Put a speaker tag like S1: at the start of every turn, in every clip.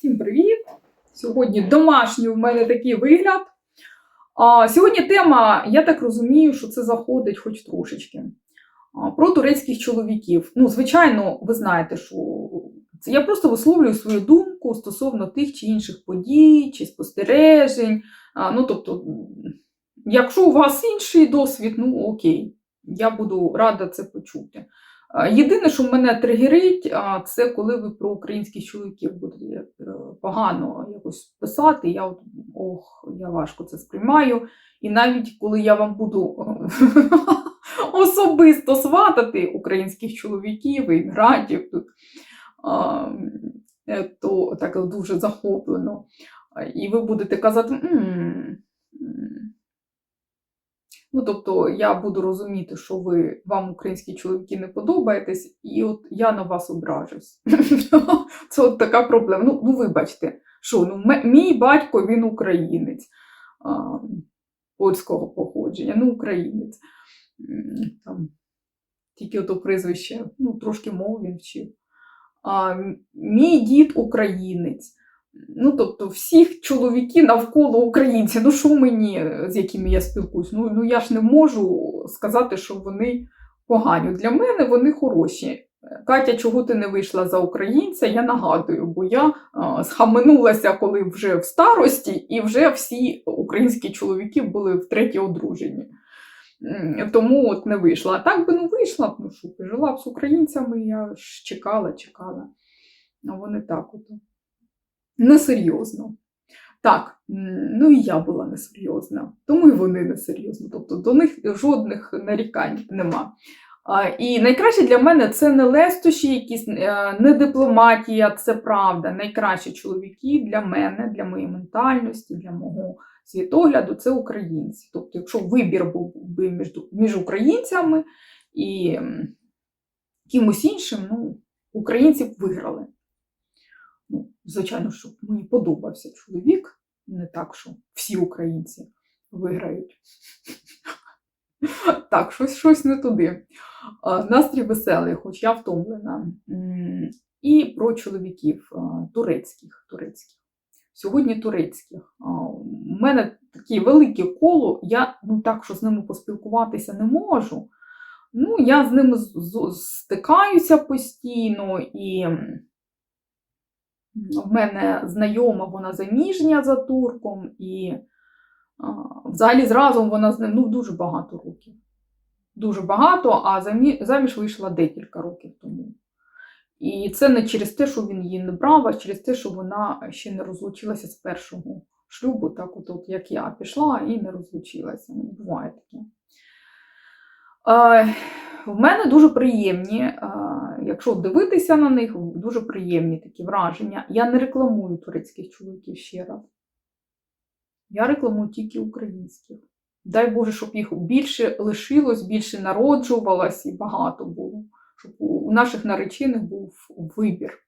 S1: Всім привіт! Сьогодні домашній в мене такий вигляд. А, сьогодні тема, я так розумію, що це заходить хоч трошечки. А, про турецьких чоловіків. Ну, звичайно, ви знаєте, що це я просто висловлюю свою думку стосовно тих чи інших подій чи спостережень. А, ну, тобто, якщо у вас інший досвід, ну окей, я буду рада це почути. Єдине, що мене тригерить, це коли ви про українських чоловіків будете е, погано якось писати. Я от, ох, я важко це сприймаю. І навіть коли я вам буду особисто сватати українських чоловіків, іммігрантів е, то так дуже захоплено. І ви будете казати. Ну, тобто я буду розуміти, що ви вам українські чоловіки не подобаєтесь, і от я на вас ображусь. Це от така проблема. Ну, ну вибачте, що ну, мій батько він українець а, польського походження, ну, українець. Там, тільки ото прізвище, ну, трошки мов він вчив. А, мій дід українець. Ну, тобто, всіх чоловіків навколо українці. Ну, що мені, з якими я спілкуюсь? Ну, ну я ж не можу сказати, що вони погані. Для мене вони хороші. Катя, чого ти не вийшла за українця? Я нагадую, бо я а, схаменулася, коли вже в старості, і вже всі українські чоловіки були втретє одружені. М, Тому от не вийшла. А так би ну вийшла б, ну що, жила б з українцями, я ж чекала, чекала. А вони так от несерйозно. Так, ну і я була несерйозна, тому і вони несерйозні. Тобто до них жодних нарікань нема. І найкраще для мене це не лестощі, якісь е, не дипломатія, це правда. Найкращі чоловіки для мене, для моєї ментальності, для мого світогляду це українці. Тобто, якщо вибір був би між, між українцями і кимось іншим, ну, українці б виграли. Ну, звичайно, щоб мені подобався чоловік, не так, що всі українці виграють. Так, щось, щось не туди. Настрій веселий, хоч я втомлена. І про чоловіків турецьких. турецьких. Сьогодні турецьких. У мене таке велике коло, я ну так, що з ними поспілкуватися не можу. Ну, я з ними стикаюся постійно і. В мене знайома, вона заміжня за турком, і взагалі зразу вона з ним ну, дуже багато років. Дуже багато, а заміж вийшла декілька років тому. І це не через те, що він її не брав, а через те, що вона ще не розлучилася з першого шлюбу, так от, от як я пішла і не розлучилася. Ну, буває таке. В мене дуже приємні, е, якщо дивитися на них, дуже приємні такі враження. Я не рекламую турецьких чоловіків ще раз. Я рекламую тільки українських. Дай Боже, щоб їх більше лишилось, більше народжувалось і багато було. Щоб у наших наречених був вибір.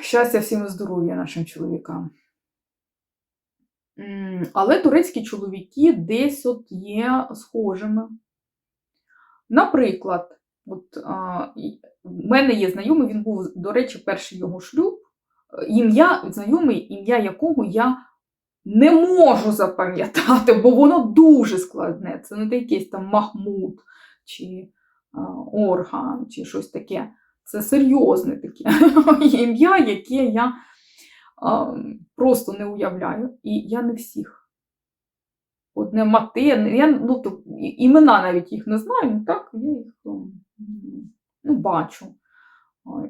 S1: Щастя всім і здоров'я нашим чоловікам. Але турецькі чоловіки десь от є схожими. Наприклад, от, а, в мене є знайомий, він був, до речі, перший його шлюб, е, ім'я, знайомий, ім'я якого я не можу запам'ятати, бо воно дуже складне. Це не якийсь там Махмуд чи а, Орган, чи щось таке. Це серйозне таке ім'я, яке я просто не уявляю. І я не всіх. Одне мате, я ну, то, імена навіть їх не знаю, ну так, я їх ну, бачу.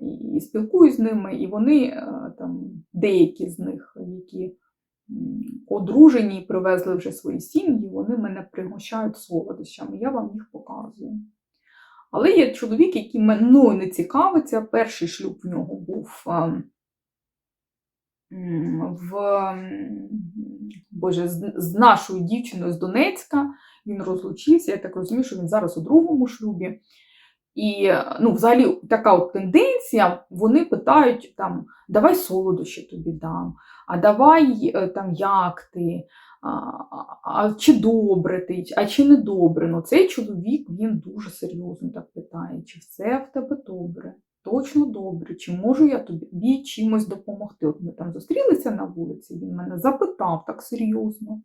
S1: І, і спілкуюсь з ними, і вони е, там, деякі з них, які одружені і привезли вже свої сім'ї, вони мене пригощають солодощами, я вам їх показую. Але є чоловік, який мною не цікавиться. Перший шлюб в нього був в Боже, з, нашою дівчиною з Донецька. Він розлучився. Я так розумію, що він зараз у другому шлюбі. І ну, взагалі така от тенденція, вони питають там, давай солодощі тобі дам, а давай е, там як ти, а, а чи добре ти, а чи не добре. Ну, цей чоловік він дуже серйозно так питає, чи все в тебе добре. Точно добре, чи можу я тобі чимось допомогти? От ми там зустрілися на вулиці, він мене запитав так серйозно.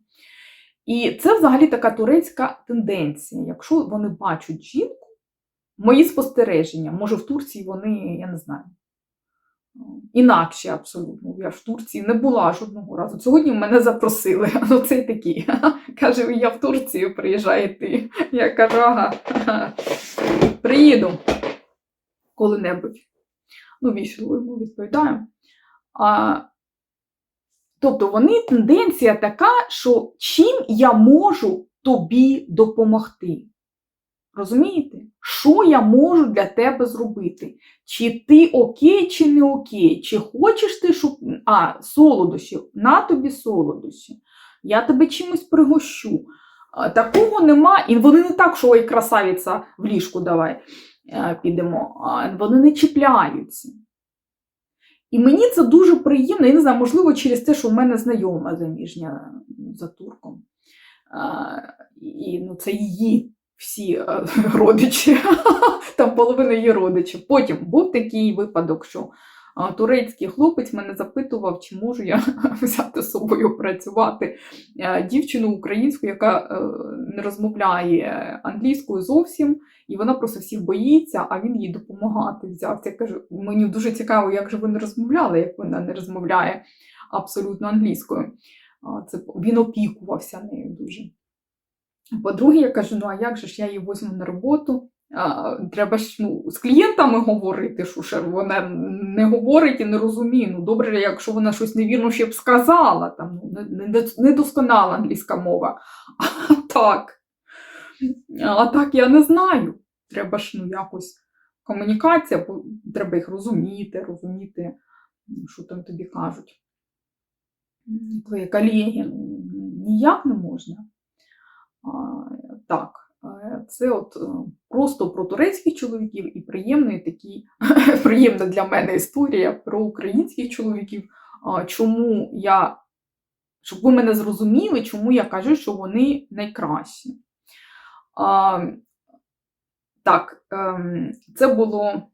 S1: І це взагалі така турецька тенденція. Якщо вони бачать жінку, мої спостереження, може в Турції вони, я не знаю, інакше абсолютно. Я в Турції не була жодного разу. Сьогодні мене запросили. Ну це такі. Каже, я в Турцію приїжджає ти. Я кажу, ага. приїду коли-небудь. Ну, вічливо йому відповідаю. А, тобто вони тенденція така, що чим я можу тобі допомогти? Розумієте? Що я можу для тебе зробити? Чи ти окей, чи не окей? Чи хочеш ти, щоб. А, солодощі, на тобі солодощі. Я тебе чимось пригощу. Такого нема. І вони не так, що ой, красавиця, в ліжку давай підемо. Вони не чіпляються. І мені це дуже приємно, я не знаю, можливо, через те, що в мене знайома заміжня за турком. І ну, це її всі е, родичі, там половина її родичів. Потім був такий випадок, що турецький хлопець мене запитував, чи можу я взяти з собою працювати е, дівчину українську, яка е, не розмовляє англійською зовсім, і вона просто всіх боїться, а він їй допомагати взявся. Я кажу, мені дуже цікаво, як же ви не розмовляли, як вона не розмовляє абсолютно англійською. Це він опікувався нею дуже. По-друге, я кажу, ну а як же ж я її возьму на роботу? А, треба ж ну, з клієнтами говорити, що ж вона не говорить і не розуміє. Ну, добре, якщо вона щось невірно ще б сказала, там ну, недосконала англійська мова. А так, а так я не знаю. Треба ж ну, якось комунікація, треба їх розуміти, розуміти, що там тобі кажуть. Твої колеги ну, ніяк не можна. Так, це от е, просто про турецьких чоловіків і приємний такий, приємна для мене історія про українських чоловіків. Чому я, щоб ви мене зрозуміли, чому я кажу, що вони найкращі. Так, ем, це було.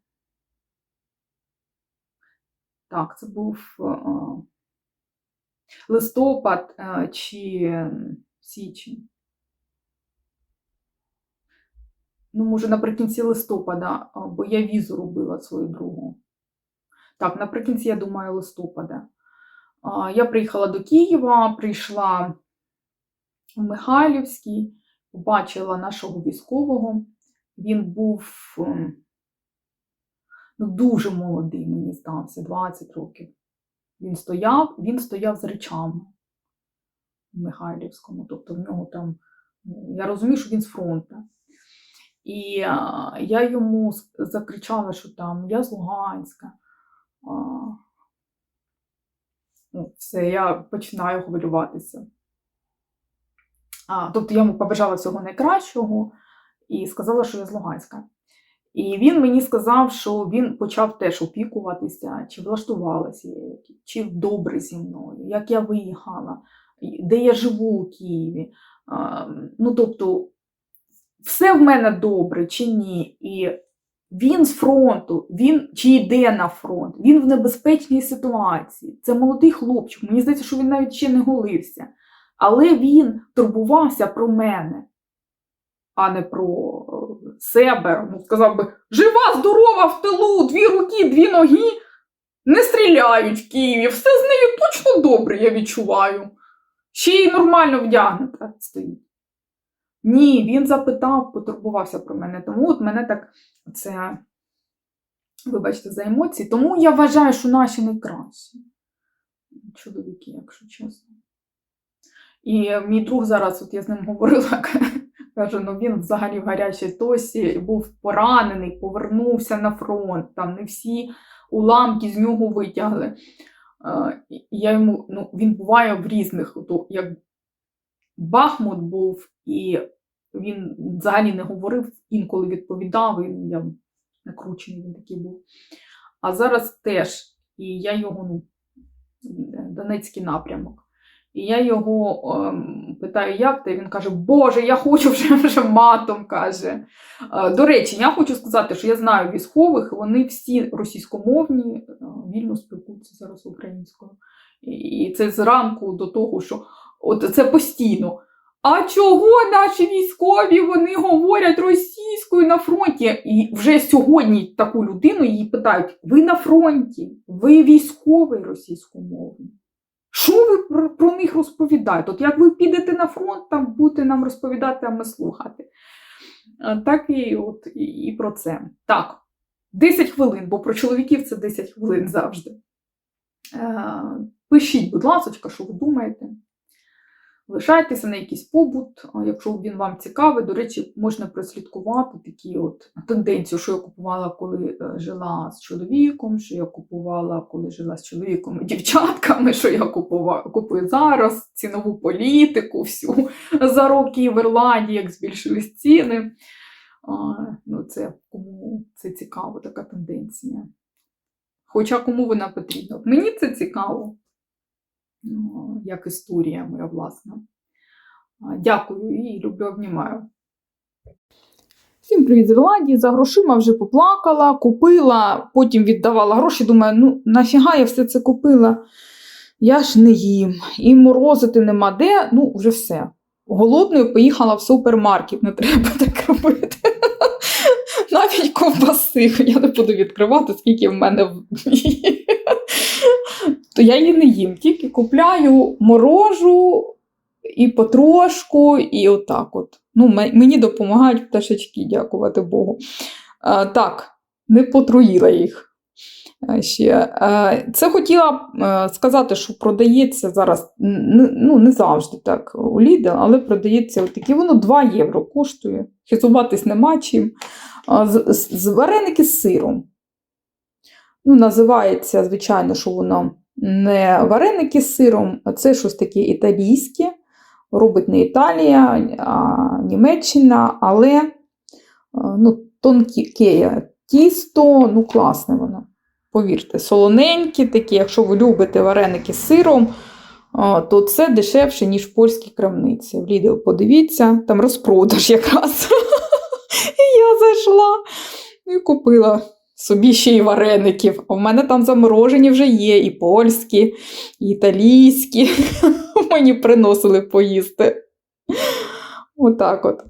S1: Так, це був е, листопад е, чи січень. Ну, може, наприкінці листопада, бо я візу робила свою другу. Так, наприкінці, я думаю, листопада. Я приїхала до Києва, прийшла в Михайлівський, побачила нашого військового. Він був ем, ну, дуже молодий, мені здався, 20 років. Він стояв, він стояв з речами в Михайлівському. Тобто в нього там, ну, я розумію, що він з фронту. І я йому закричала, що там я з Луганська. Ну, Все, я починаю хвилюватися. А, Тобто я йому побажала всього найкращого і сказала, що я з Луганська. І він мені сказав, що він почав теж опікуватися, чи влаштувалася, чи добре зі мною, як я виїхала, де я живу у Києві. А, ну, тобто, все в мене добре чи ні. І він з фронту, він чи йде на фронт, він в небезпечній ситуації. Це молодий хлопчик. Мені здається, що він навіть ще не голився. Але він турбувався про мене, а не про е, себе. Ну, Сказав би, жива, здорова в тилу, дві руки, дві ноги. Не стріляють в Києві, все з нею точно добре, я відчуваю. Ще й нормально вдягнута стоїть. Ні, він запитав, потурбувався про мене. Тому от мене так це, вибачте, за емоції. Тому я вважаю, що наші найкращі. Чоловіки, якщо чесно. І мій друг зараз, от я з ним говорила, каже, ну він взагалі в гарячій тосі був поранений, повернувся на фронт, там не всі уламки з нього витягли. Я йому, ну, Він буває в різних, то, як Бахмут був, і він взагалі не говорив, інколи відповідав, і я накручений він такий був. А зараз теж, і я його ну, Донецький напрямок. І я його ем, питаю, як ти? Він каже, Боже, я хочу вже, вже матом каже. Е, До речі, я хочу сказати, що я знаю військових, вони всі російськомовні, е, вільно спілкуються зараз українською. І- це зранку до того, що от це постійно. А чого наші військові вони говорять російською на фронті? І вже сьогодні таку людину її питають: ви на фронті, ви військовий російськомовний. Що ви про, них розповідаєте? От як ви підете на фронт, там будете нам розповідати, а ми слухати. Так і, от, і, і про це. Так, 10 хвилин, бо про чоловіків це 10 хвилин завжди. Е, пишіть, будь ласка, що ви думаєте. Лишайтеся на якийсь побут, якщо він вам цікавий. До речі, можна прослідкувати такі от тенденції, що я купувала, коли е, жила з чоловіком, що я купувала, коли жила з чоловіком і дівчатками, що я купувала, купую зараз, цінову політику, всю за роки в Ірландії, як збільшились ціни. А, ну, це кому це цікаво, така тенденція. Хоча кому вона потрібна. Мені це цікаво як історія моя власна. Дякую і люблю, обнімаю. Всім привіт з Ірландії. За грошима вже поплакала, купила, потім віддавала гроші. Думаю, ну нафіга я все це купила? Я ж не їм. І морозити нема де, ну вже все. Голодною поїхала в супермаркет, не треба так робити. Навіть ковбаси, я не буду відкривати, скільки в мене в- то я її не їм, тільки купляю морожу і потрошку, і отак от. Ну, мені допомагають пташечки, дякувати Богу. А, так, не потруїла їх. Ще. Е, Це хотіла е, сказати, що продається зараз, ну не завжди так у Lidl, але продається отакі, воно 2 євро коштує. Хизуватись нема чим. З вареники з сиром. Ну, називається, звичайно, що воно не вареники з сиром, це щось таке італійське. Робить не Італія, а Німеччина, але е, ну, тонке тісто, ну класне воно. Повірте, солоненькі такі, якщо ви любите вареники з сиром, то це дешевше, ніж в польській крамниці. В Lidl подивіться, там розпродаж якраз. І я зайшла і купила собі ще й вареників. А в мене там заморожені вже є, і польські, і італійські. Мені приносили поїсти. Отак от.